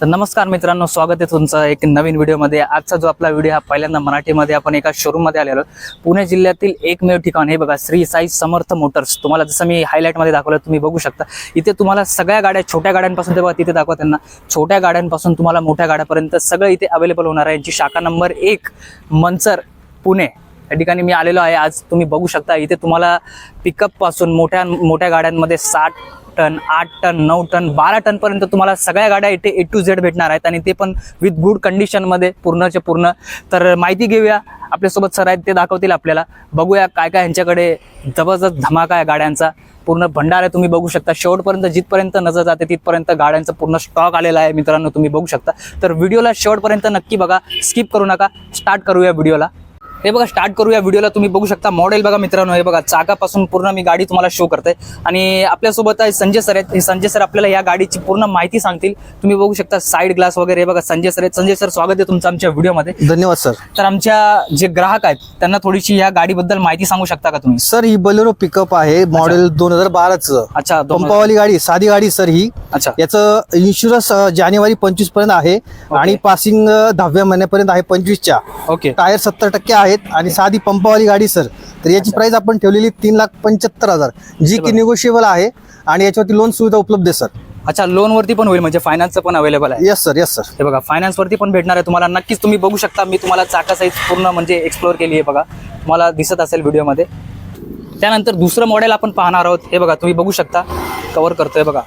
तर नमस्कार मित्रांनो स्वागत आहे तुमचं एक नवीन व्हिडिओमध्ये. आजचा जो आपला व्हिडिओ हा पहिल्यांदा मराठीमध्ये आपण एका शोरूममध्ये आलेलो पुणे जिल्ह्यातील एकमेव ठिकाण हे बघा श्री साई समर्थ मोटर्स तुम्हाला जसं मी हायलाईटमध्ये दाखवलं तुम्ही बघू शकता. इथे तुम्हाला सगळ्या गाड्या छोट्या गाड्यांपासून ते बघा तिथे दाखवा त्यांना. छोट्या गाड्यांपासून तुम्हाला मोठ्या गाड्यापर्यंत सगळं इथे अवेलेबल होणार आहे. यांची शाखा नंबर एक मंचर पुणे. या ठिकाणी मी आलेलो आहे. आज तुम्ही बघू शकता इथे तुम्हाला पिकअपपासून मोठ्या मोठ्या गाड्यांमध्ये साठ टन आठ टन नऊ टन बारा टन पर्यंत तुम्हाला सगळ्या गाड्या इथे ए टू झेड भेटणार आहेत आणि ते पण विथ गुड कंडिशनमध्ये पूर्णचे पूर्ण. तर माहिती घेऊया. आपल्यासोबत सर आहेत ते दाखवतील आपल्याला. बघूया काय काय यांच्याकडे जबरदस्त धमाका आहे गाड्यांचा. पूर्ण भंडार आहे तुम्ही बघू शकता. शेवटपर्यंत जिथपर्यंत नजर जाते तिथपर्यंत गाड्यांचा पूर्ण स्टॉक आलेला आहे. मित्रांनो तुम्ही बघू शकता. तर व्हिडिओला शेवटपर्यंत नक्की बघा. स्किप करू नका. स्टार्ट करूया व्हिडिओला हे बघा स्टार्ट करूया व्हिडिओला तुम्ही बघू शकता मॉडेल बघा मित्रांनो. हे बघा चाकापासून पूर्ण मी गाडी तुम्हाला शो करते आणि आपल्यासोबत आहे संजय सर आहेत. हे संजय सर आपल्याला या गाडीची पूर्ण माहिती सांगतील. तुम्ही बघू शकता साईड ग्लास वगैरे. हे बघा संजय सर आहेत. संजय सर स्वागत आहे तुमचं आमच्या व्हिडिओमध्ये धन्यवाद सर तर आमच्या जे ग्राहक आहेत त्यांना थोडीशी या गाडीबद्दल माहिती सांगू शकता का तुम्ही? सर ही बलेरो पिकअप आहे. मॉडेल दोन हजार बाराच. अच्छा पंपावाली गाडी साधी गाडी सर ही. अच्छा. याचं इन्शुरन्स जानेवारी पंचवीसपर्यंत आहे आणि पासिंग दहाव्या महिन्यापर्यंत आहे पंचवीसच्या. ओके. टायर सत्तर टक्के आहेत आणि साधी पंपावाली गाडी सर. तर याची प्राइस आपण ठेवलेली तीन लाख पंच्याहत्तर हजार. जी की निगोशिएबल आहे आणि याच्यावरती लोन सुविधा उपलब्ध आहे सर. अच्छा लोन वरती पण होईल म्हणजे फायनान्सचं पण अवेलेबल आहे. येस सर येस सर हे बघा फायनान्स वरती पण भेटणार आहे तुम्हाला. नक्कीच तुम्ही बघू शकता मी तुम्हाला चाका साईज पूर्ण म्हणजे एक्सप्लोर केली आहे बघा. तुम्हाला दिसत असेल व्हिडिओमध्ये त्यानंतर दुसरं मॉडेल आपण पाहणार आहोत. हे बघा तुम्ही बघू शकता. कव्हर करतोय बघा.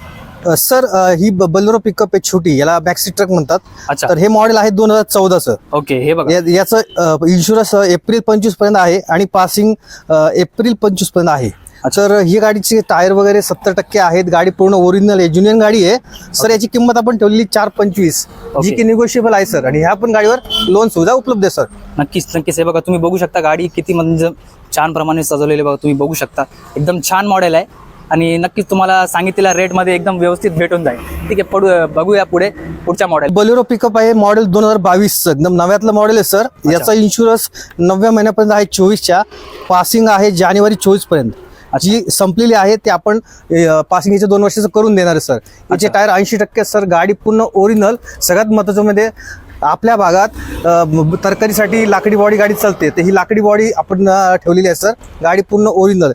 सर ही बलेरो पिकअप आहे छोटी याला बॅकसीट ट्रक म्हणतात. अच्छा. तर हे मॉडेल आहे दोन हजार चौदाचं. ओके हे बघा. याचं इन्शुरन्स एप्रिल पंचवीसपर्यंत आहे आणि पासिंग एप्रिल पंचवीसपर्यंत आहे तर ही गाडीची टायर वगैरे सत्तर टक्के आहेत. गाडी पूर्ण ओरिजिनल आहे जुनियन गाडी आहे. सर याची किंमत आपण ठेवलेली चार पंचवीस. जी. की निगोशिएबल आहे सर. आणि ह्या पण गाडीवर लोन सुविधा उपलब्ध आहे सर. नक्कीच नक्कीच. हे बघा तुम्ही बघू शकता गाडी किती म्हणजे छान प्रमाणे सजवलेली बघा तुम्ही बघू शकता. एकदम छान मॉडेल आहे. आणि नक्कीच तुम्हाला सांगितलेल्या रेटमध्ये एकदम व्यवस्थित भेटून जाईल. ठीक आहे पडू बघूया पुढे पुढच्या मॉडेल बलेरो पिकअप आहे मॉडेल दोन हजार बावीस एकदम नव्यातलं मॉडेल आहे सर याचा इन्शुरन्स नवव्या महिन्यापर्यंत आहे चोवीसच्या. पासिंग आहे जानेवारी चोवीसपर्यंत जी संपलेली आहे ते आपण पासिंग याच्या दोन वर्षाचं करून देणार आहे सर याचे टायर ऐंशी टक्के सर गाडी पूर्ण ओरिजिनल सगळ्यात महत्वाचं म्हणजे आपल्या भागात तरकारीसाठी लाकडी बॉडी गाडी चालते. तर ही लाकडी बॉडी आपण ठेवलेली आहे सर गाडी पूर्ण ओरिजिनल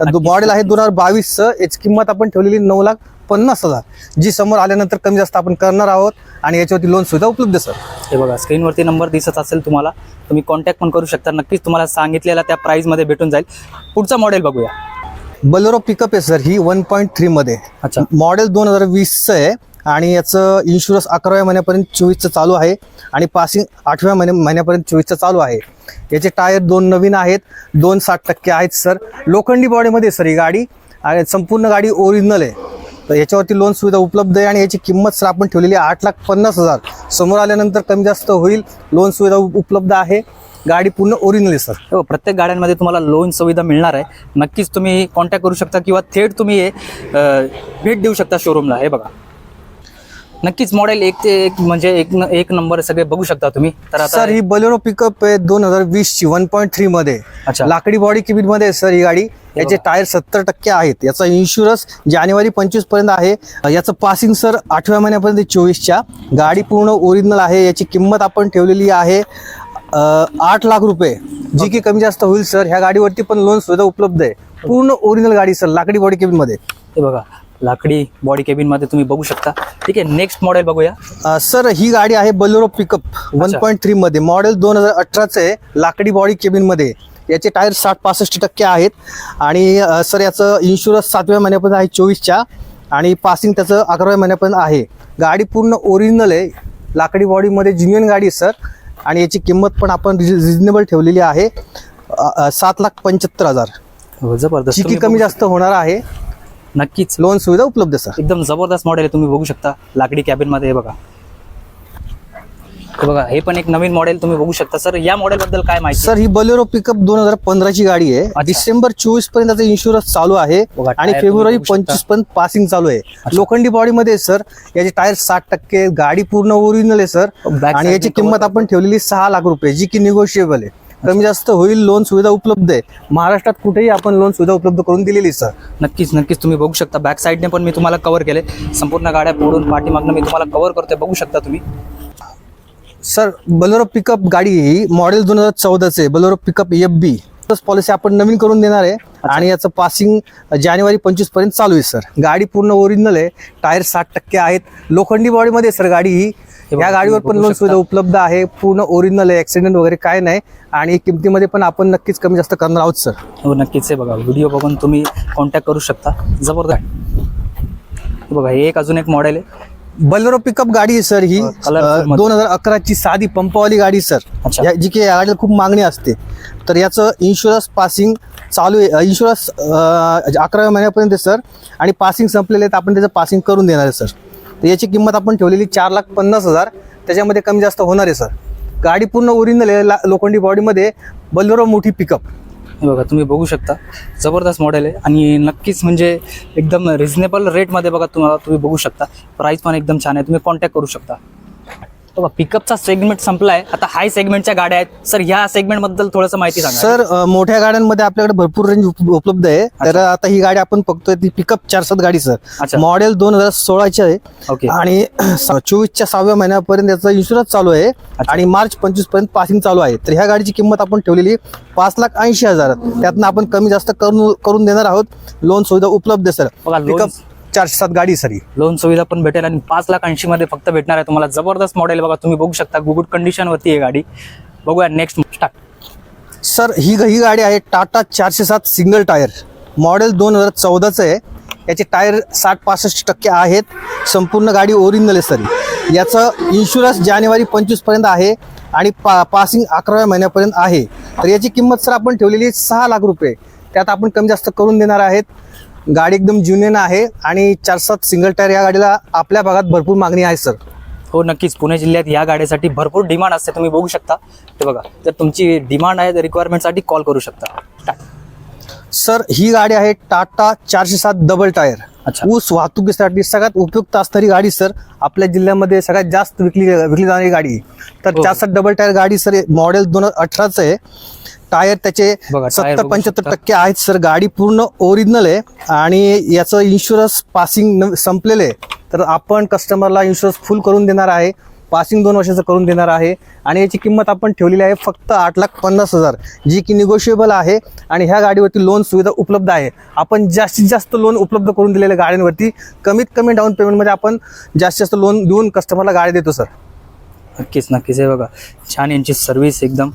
मॉडेल आहे दोन हजार बावीस याची किंमत आपण ठेवलेली नऊ लाख पन्नास हजार. जी समोर आल्यानंतर कमी जास्त आपण करणार आहोत आणि याच्यावरती लोन सुविधा उपलब्ध सर हे बघा स्क्रीनवरती नंबर दिसत असेल तुम्हाला तुम्ही कॉन्टॅक्ट पण करू शकता. नक्कीच तुम्हाला सांगितलेल्या त्या प्राईजमध्ये भेटून जाईल. पुढचा मॉडेल बघूया. बलेरो पिकअप आहे सर ही वन पॉईंट थ्री मध्ये. अच्छा. मॉडेल दोन हजार वीसचं आहे. आणि याचं इन्शुरन्स अकराव्या महिन्यापर्यंत चोवीसचं चालू आहे आणि पासिंग आठव्या महिन्या महिन्यापर्यंत चोवीसचं चालू आहे. याचे टायर दोन नवीन आहेत दोन साठ टक्के आहेत सर लोखंडी बॉडीमध्ये सर ही गाडी आणि संपूर्ण गाडी ओरिजिनल आहे. तर याच्यावरती लोन सुविधा उपलब्ध आहे आणि याची किंमत सर आपण ठेवलेली आहे आठ लाख पन्नास हजार. समोर आल्यानंतर कमी जास्त होईल लोन सुविधा उपलब्ध आहे. गाडी पूर्ण ओरिजिनल आहे सर हो प्रत्येक गाड्यांमध्ये तुम्हाला लोन सुविधा मिळणार आहे. नक्कीच तुम्ही कॉन्टॅक्ट करू शकता किंवा थेट तुम्ही हे भेट देऊ शकता शोरूमला हे बघा. नक्कीच मॉडेल एक ते एक म्हणजे एक न- एक नंबर सगळे बघू शकता तुम्ही. तर आता सर ही बलेरो पिकअप आहे दोन हजार वीस ची वन पॉईंट थ्री मध्ये. अच्छा. लाकडी बॉडी किबिटमध्ये आहे सर ही गाडी. याचे टायर सत्तर टक्के आहेत. याचा इन्शुरन्स जानेवारी पंचवीसपर्यंत आहे. याचं पासिंग सर आठव्या महिन्यापर्यंत चोवीसच्या. गाडी पूर्ण ओरिजिनल आहे. याची किंमत आपण ठेवलेली आहे अ, आठ लाख रुपये. जी की कमी जास्त होईल सर. ह्या गाडीवरती पण लोन सुविधा उपलब्ध आहे. पूर्ण ओरिजिनल गाडी सर लाकडी बॉडी केबिनमध्ये. हे बघा. लाकडी बॉडी केबिनमध्ये तुम्ही बघू शकता. ठीक आहे नेक्स्ट मॉडेल बघूया. सर ही गाडी आहे Bolero pickup one. Point three मध्ये. मॉडेल दोन हजार अठराचं आहे लाकडी बॉडी केबिनमध्ये. याचे टायर साठ पासष्ट टक्के आहेत. आणि सर याचं इन्शुरन्स सातव्या महिन्यापर्यंत आहे चोवीसच्या. आणि पासिंग त्याचं अकराव्या महिन्यापर्यंत आहे. गाडी पूर्ण ओरिजिनल आहे. लाकडी बॉडीमध्ये जिन्युअन गाडी आहे सर. आणि याची किंमत पण आपण रिजनेबल ठेवलेली आहे. सात लाख पंच्याहत्तर हजार. हो, जबरदस्त. कमी जास्त होणार आहे. नक्कीच. लोन सुविधा उपलब्ध सर एकदम जबरदस्त मॉडेल आहे. तुम्ही बघू शकता लाकडी कॅबिनमध्ये हे बघा. हे बघा हे पण एक नवीन मॉडेल तुम्ही बघू शकता. सर या मॉडेल बद्दल काय माहिती? सर ही बलेरो पिकअप दोन हजार पंधराची गाडी आहे. डिसेंबर चोवीसपर्यंत इन्शुरन्स चालू आहे. बघा, आणि टायर फेब्रुवारी तुम्ही बघू शकता. पंचवीसपर्यंत पासिंग चालू आहे. लोखंडी बॉडीमध्ये सर याचे टायर साठ टक्के गाडी पूर्ण ओरिजिनल आहे सर Back आणि याची ने किंमत आपण ठेवलेली सहा लाख रुपये जी की निगोशिएबल आहे. कमी जास्त होईल लोन सुविधा उपलब्ध आहे. महाराष्ट्रात कुठेही आपण लोन सुविधा उपलब्ध करून दिलेली सर नक्कीच नक्कीच. तुम्ही बघू शकता. बॅक साईडने पण मी तुम्हाला कव्हर केले. संपूर्ण गाड्या फोडून पाठीमागनं मी तुम्हाला कव्हर करतोय. बघू शकता तुम्ही. सर बलोरो पिकअप गाडी ही मॉडेल दोन हजार चौदाचं Bolero pickup F B policy आपण नवीन करून देणार आहे. आणि याचं पासिंग जानेवारी पंचवीसपर्यंत चालू आहे सर गाडी पूर्ण ओरिजिनल आहे. टायर साठ टक्के आहेत. लोखंडी बॉडीमध्ये सर गाडी ही. या गाडीवर पण लोन. सुविधा उपलब्ध आहे. पूर्ण ओरिजिनल आहे ऍक्सिडेंट वगैरे काय नाही. आणि किमतीमध्ये पण आपण नक्कीच कमी जास्त करणार आहोत सर हो नक्कीच आहे बघा. व्हिडिओ बघून तुम्ही कॉन्टॅक्ट करू शकता. जबरदस्त. बघा हे एक अजून एक मॉडेल आहे. बलोरो पिकअप गाडी आहे सर ही. मध्ये. दोन हजार अकराची साधी पंपवाली गाडी सर. जी की या गाडीला खूप मागणी असते. तर याचं इन्शुरन्स पासिंग चालू आहे. इन्शुरन्स अकराव्या महिन्यापर्यंत सर. आणि पासिंग संपलेले तर आपण त्याचं पासिंग करून देणार आहे सर. तर याची किंमत आपण ठेवलेली चार लाख पन्नास हजार. त्याच्यामध्ये कमी जास्त होणार आहे सर. गाडी पूर्ण ओरिजिनल आहे लोखंडी बॉडीमध्ये बलोरो मोठी पिकअप हे बघा तुम्ही बघू शकता. जबरदस्त मॉडेल आहे आणि नक्कीच म्हणजे एकदम रिझनेबल रेटमध्ये बघा तुम्हाला तुम्ही बघू शकता. प्राईस पण एकदम छान आहे. तुम्ही कॉन्टॅक्ट करू शकता. बघा पिकअपचा सेगमेंट संपला आहे आता हाय सेगमेंटच्या गाड्या आहेत. सर ह्या सेगमेंटबद्दल थोडंसं माहिती सांगा. सर अ, मोठ्या गाड्यांमध्ये आपल्याकडे भरपूर रेंज उप- उपलब्ध आहे. तर आता ही गाडी आपण बघतोय ती पिकअप चार सात गाडी सर अच्छा. मॉडेल दोन हजार सोळाची आहे. ओके आणि चोवीसच्या सहाव्या महिन्यापर्यंत याचा इन्शुरन्स चालू आहे. आणि मार्च पंचवीसपर्यंत पासिंग चालू आहे. तर ह्या गाडीची किंमत आपण ठेवलेली पाच लाख ऐंशी हजार. त्यातनं आपण कमी जास्त करून करून देणार आहोत. लोन सुविधा उपलब्ध आहे सर बघा, loan- पिकअप चारशे सात गाडी सर. लोन सुविधा पण भेटेल आणि पाच लाख ऐंशी मध्ये फक्त भेटणार आहे तुम्हाला. जबरदस्त मॉडेल बघा तुम्ही बघू शकता. गुड कंडिशनवरती आहे गाडी. बघूया नेक्स्ट स्टार्ट सर ही ही गाडी आहे टाटा चारशे सात सिंगल टायर मॉडेल दोन हजार चौदाचं आहे. याचे टायर साठ पासष्ट टक्के आहेत. संपूर्ण गाडी ओरिजिनल आहे सर. याचं इन्शुरन्स जानेवारी पंचवीसपर्यंत आहे आणि पा पासिंग अकराव्या महिन्यापर्यंत आहे. तर याची किंमत सर आपण ठेवलेली सहा लाख रुपये. त्यात आपण कमी जास्त करून देणार आहेत. गाडी एकदम जुनियन आहे आणि चार सात सिंगल टायर या गाडीला आपल्या भागात भरपूर मागणी आहे सर हो नक्कीच. पुणे जिल्ह्यात या गाडीसाठी भरपूर डिमांड असते. तुम्ही बघू शकता. ते बघा जर तुमची डिमांड आहे तर रिक्वायरमेंटसाठी कॉल करू शकता. सर ही गाडी आहे टाटा चारशे सात डबल टायर अच्छा. ऊस वाहतुकीसाठी सगळ्यात उपयुक्त असणारी गाडी सर आपल्या जिल्ह्यामध्ये सगळ्यात जास्त विकली विकली जाणारी गाडी. तर हो. चार सात डबल टायर गाडी सर मॉडेल दोन हजार अठराचं आहे. टायर त्याचे सत्तर पंच्याहत्तर. टक्के आहेत सर. गाडी पूर्ण ओरिजिनल आहे आणि याचं इन्शुरन्स पासिंग संपलेलं आहे. तर आपण कस्टमरला इन्शुरन्स फुल करून देणार आहे. पासिंग दोन वर्षाचं करून देणार आहे. आणि याची किंमत आपण ठेवलेली आहे फक्त आठ लाख पन्नास हजार. जी की निगोशिएबल आहे आणि ह्या गाडीवरती लोन सुविधा उपलब्ध आहे. आपण जास्तीत जास्त लोन उपलब्ध करून दिलेल्या गाड्यांवरती कमीत कमी डाऊन पेमेंटमध्ये आपण जास्तीत जास्त लोन देऊन कस्टमरला गाडी देतो सर. नक्कीच नक्कीच. हे बघा छान यांची सर्व्हिस एकदम.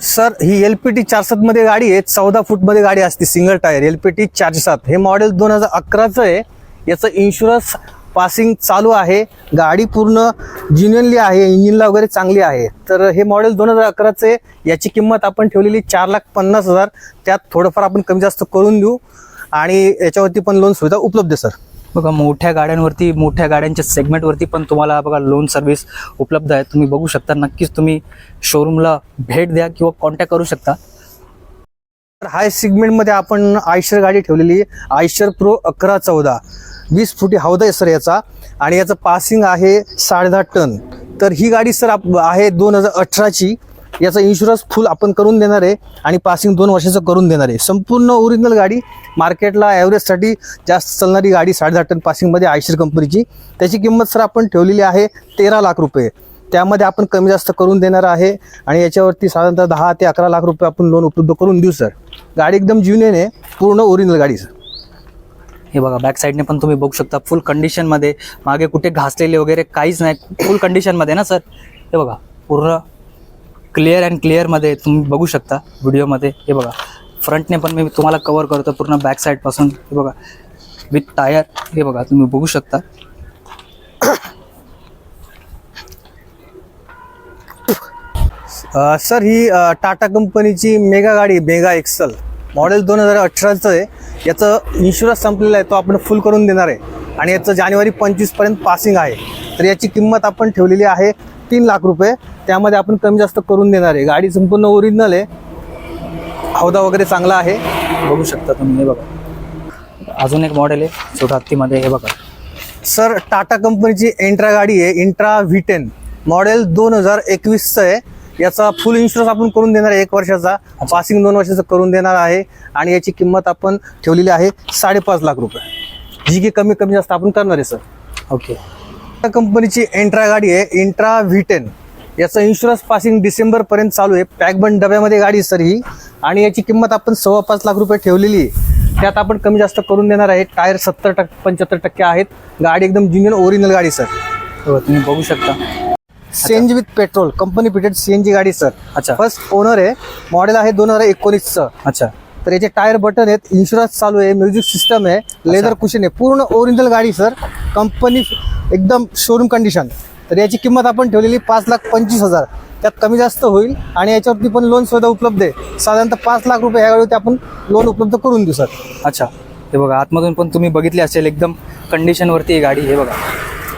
सर ही एल पी टी चार सातमध्ये गाडी आहे चौदा फूटमध्ये गाडी असते single tyre L P T चारशे सात. हे मॉडेल दोन हजार अकराचं आहे. याचं इन्शुरन्स पासिंग चालू आहे. गाडी पूर्ण जिन्युअनली आहे इंजिनला वगैरे चांगली आहे. तर हे मॉडेल दोन हजार अकराचं आहे. याची किंमत आपण ठेवलेली चार लाख पन्नास हजार. त्यात थोडंफार आपण कमी जास्त करून देऊ. आणि याच्यावरती पण लोन सुविधा उपलब्ध सर. बघा मोठ्या गाड्यांवरती मोठ्या गाड्यांच्या सेगमेंटवरती पण तुम्हाला बघा लोन सर्व्हिस उपलब्ध आहे. तुम्ही बघू शकता नक्कीच तुम्ही शोरूमला भेट द्या किंवा कॉन्टॅक्ट करू शकता. तर हाय सेगमेंटमध्ये आपण आयशर गाडी ठेवलेली आहे. आयशर प्रो अकरा चौदा. वीस फुटी हौदा आहे सर याचा. आणि याचं पासिंग आहे साडेदहा टन. तर ही गाडी सर आप आहे दोन हजार अठराची. याचा इन्शुरन्स फुल आपण करून देणार आहे आणि पासिंग दोन वर्षाचं करून देणार आहे. संपूर्ण ओरिजिनल गाडी मार्केटला ॲव्हरेजसाठी जास्त चालणारी गाडी साडेदहा टन पासिंगमध्ये आयशर कंपनीची. त्याची किंमत सर आपण ठेवलेली आहे तेरा लाख रुपये. त्यामध्ये आपण कमी जास्त करून देणार आहे आणि याच्यावरती साधारणतः दहा ते अकरा लाख रुपये आपण लोन उपलब्ध करून देऊ सर. गाडी एकदम ज्युनियन आहे पूर्ण ओरिजिनल गाडी सर. हे बघा बॅक साईडने पण तुम्ही बघू शकता फुल कंडिशनमध्ये मागे कुठे घासलेले वगैरे काहीच नाही फुल कंडिशनमध्ये ना सर? हे बघा पूर्ण क्लिअर अँड क्लिअरमध्ये तुम्ही बघू शकता व्हिडिओमध्ये हे बघा फ्रंटने पण मी तुम्हाला कवर करतो पूर्ण बॅक साईडपासून हे बघा विथ टायर हे बघा तुम्ही बघू शकता. सर ही टाटा कंपनीची मेगा गाडी मेगा एक्सल. मॉडेल दोन हजार अठराचं आहे. याचं इन्शुरन्स संपलेला आहे तो आपण फुल करून देणार आहे. आणि याचं जानेवारी पंचवीसपर्यंत पासिंग आहे. तर याची किंमत आपण ठेवलेली आहे तीन लाख रुपये. त्यामध्ये आपण कमी जास्त करून देणार आहे. गाडी संपूर्ण ओरिजिनल आहे. हौदा वगैरे चांगला आहे. बघू शकता तुम्ही हे बघा. अजून एक मॉडेल आहे छोटा हत्तीमध्ये हे बघा. सर टाटा कंपनीची एंट्रा गाडी आहे इंट्रा व्ही टेन मॉडेल दोन हजार एकवीसचं आहे. याचा फुल इन्शुरन्स आपण करून देणार आहे एक वर्षाचा. पासिंग दोन वर्षाचं करून देणार आहे. आणि याची किंमत आपण ठेवलेली आहे साडेपाच लाख रुपये. जी की कमी कमी जास्त आपण करणार आहे सर. ओके. कंपनीची एंट्रा गाडी आहे इंट्रा व्ही टेन याचं इन्शुरन्स पासिंग डिसेंबर पर्यंत चालू आहे. पॅकबंद डब्यामध्ये गाडी सर ही. आणि याची किंमत आपण सव्वा पाच लाख रुपये ठेवलेली आहे. त्यात आपण कमी जास्त करून देणार आहे. टायर सत्तर टक्के पंच्याहत्तर टक्के आहेत. गाडी एकदम ज्युनियन ओरिजिनल गाडी सर हो, तुम्ही बघू शकता. CNG with petrol company fitted CNG गाडी सर अच्छा. फर्स्ट ओनर आहे. मॉडेल आहे दोन हजार एकोणीसचं. अच्छा. तर याचे टायर बटन आहेत. इन्शुरन्स चालू आहे. म्युझिक सिस्टम आहे. लेदर कुशन आहे. पूर्ण ओरिजिनल गाडी सर कंपनी एकदम शोरूम कंडिशन तर याची किंमत आपण ठेवलेली पाच लाख पंचवीस हजार. त्यात कमी जास्त होईल आणि याच्यावरती पण लोन सुद्धा उपलब्ध आहे. साधारणतः पाच लाख रुपये ह्या गाडीवरती आपण लोन उपलब्ध करून देऊ सर अच्छा. हे बघा आतमधून पण तुम्ही बघितली असेल एकदम कंडिशनवरती ही गाडी. हे बघा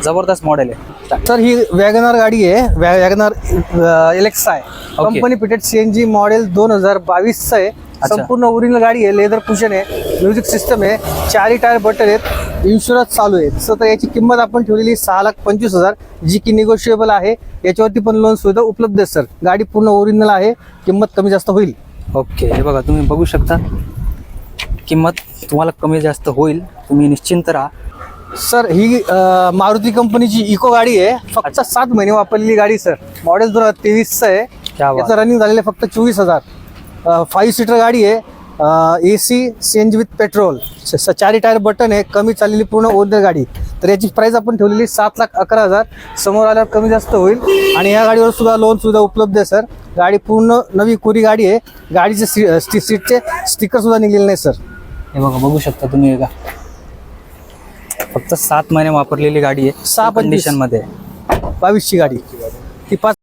जबरदस्त मॉडेल आहे. सर ही वॅगनार गाडी आहे. वॅगनार एलेक्सा आहे. कंपनी फिटेड सीएनजी मॉडेल दोन हजार बावीसचं आहे. संपूर्ण ओरिजिनल गाडी आहे. लेदर कुशन आहे. म्युझिक सिस्टम आहे. चारही टायर बटन आहेत. इन्शुरन्स चालू आहे. तसं तर याची किंमत आपण ठेवलेली सहा लाख पंचवीस हजार जी की निगोशिएबल आहे. याच्यावरती पण लोन सुविधा उपलब्ध आहे सर गाडी पूर्ण ओरिजिनल आहे. किंमत कमी जास्त होईल. ओके हे बघा तुम्ही बघू शकता. किंमत तुम्हाला कमी जास्त होईल. तुम्ही निश्चिंत राहा. सर ही मारुती कंपनीची इको गाडी आहे. फक्त सात महिने वापरलेली गाडी सर मॉडेल दोन हजार तेवीसचं आहे. याचं रनिंग झालेलं आहे फक्त चोवीस हजार. फाईव्ह सीटर गाडी आहे. A C C N G with petrol चारी टायर बटन आहे कमी चाललेली पूर्ण ओरिजिनल गाडी. तर याची प्राइस आपण ठेवलेली सात लाख अकरा हजार. समोर आल्यावर कमी जास्त होईल. आणि या गाडीवर सुद्धा लोन सुद्धा उपलब्ध आहे सर गाडी पूर्ण नवी कोरी गाडी आहे. गाडीचे सी सीटचे स्टिकर सुद्धा निघलेले नाही सर हे बघा बघू शकता तुम्ही का फक्त सात महिने वापरलेली गाडी आहे. सहा पंचवीस. कंडिशनमध्ये. बावीसची गाडी. ती पाच